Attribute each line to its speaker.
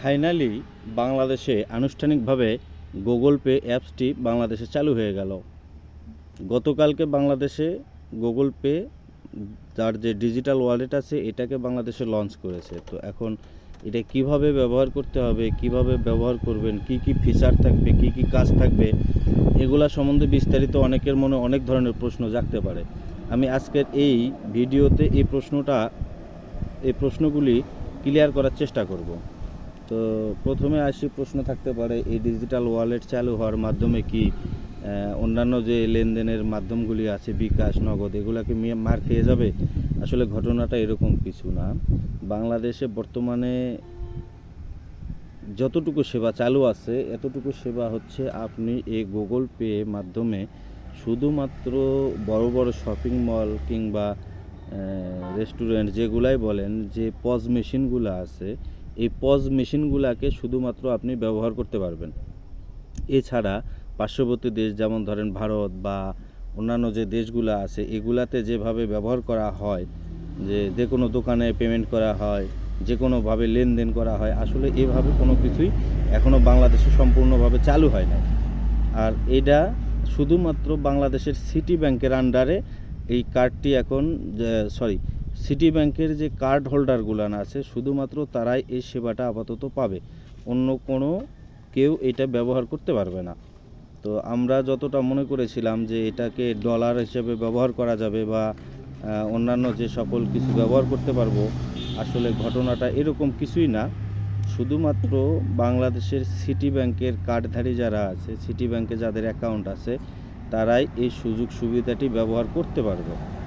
Speaker 1: Finally বাংলাদেশে আনুষ্ঠানিকভাবে Google pay অ্যাপসটি বাংলাদেশে চালু হয়ে গেল। গতকালকে বাংলাদেশে গুগল পে, তার যে ডিজিটাল ওয়ালেট আছে, এটাকে বাংলাদেশে লঞ্চ করেছে। তো এখন এটা কীভাবে ব্যবহার করতে হবে, কীভাবে ব্যবহার করবেন, কি কি ফিচার থাকবে, কি কি কাজ থাকবে, এগুলা সম্বন্ধে বিস্তারিত অনেকের মনে অনেক ধরনের প্রশ্ন জাগতে পারে। আমি আজকের এই ভিডিওতে এই প্রশ্নটা, এই প্রশ্নগুলি ক্লিয়ার করার চেষ্টা করব। তো প্রথমে আসি প্রশ্ন থাকতে পারে, এই ডিজিটাল ওয়ালেট চালু হওয়ার মাধ্যমে কি অন্যান্য যে লেনদেনের মাধ্যমগুলি আছে, বিকাশ, নগদ এগুলাকে মার খেয়ে যাবে? আসলে ঘটনাটা এরকম কিছু না। বাংলাদেশে বর্তমানে যতটুকু সেবা চালু আছে, এতটুকু সেবা হচ্ছে আপনি এই গুগল পে মাধ্যমে শুধুমাত্র বড় বড় শপিং মল কিংবা রেস্টুরেন্ট যেগুলাই বলেন, যে পজ মেশিনগুলো আছে এই পজ মেশিনগুলোকে শুধুমাত্র আপনি ব্যবহার করতে পারবেন। এছাড়া পার্শ্ববর্তী দেশ, যেমন ধরেন ভারত বা অন্যান্য যে দেশগুলো আছে, এগুলাতে যেভাবে ব্যবহার করা হয়, যে যে কোনো দোকানে পেমেন্ট করা হয় যে কোনোভাবে লেনদেন করা হয়, আসলে এভাবে কোনো কিছুই এখনও বাংলাদেশে সম্পূর্ণভাবে চালু হয় না আর এটা শুধুমাত্র বাংলাদেশের সিটি ব্যাংকের আন্ডারে এই কার্ডটি এখন সরি সিটি ব্যাংকের যে কার্ড হোল্ডারগুলান আছে, শুধুমাত্র তারাই এই সেবাটা আপাতত পাবে। অন্য কোনো কেউ এটা ব্যবহার করতে পারবে না। তো আমরা যতটা মনে করেছিলাম যে এটাকে ডলার হিসেবে ব্যবহার করা যাবে বা অন্যান্য যে সকল কিছু ব্যবহার করতে পারব, আসলে ঘটনাটা এরকম কিছুই না। শুধুমাত্র বাংলাদেশের সিটি ব্যাংকের কার্ডধারী যারা আছে, সিটি ব্যাংকে যাদের অ্যাকাউন্ট আছে, তারাই এই সুযোগ সুবিধাটি ব্যবহার করতে পারবে।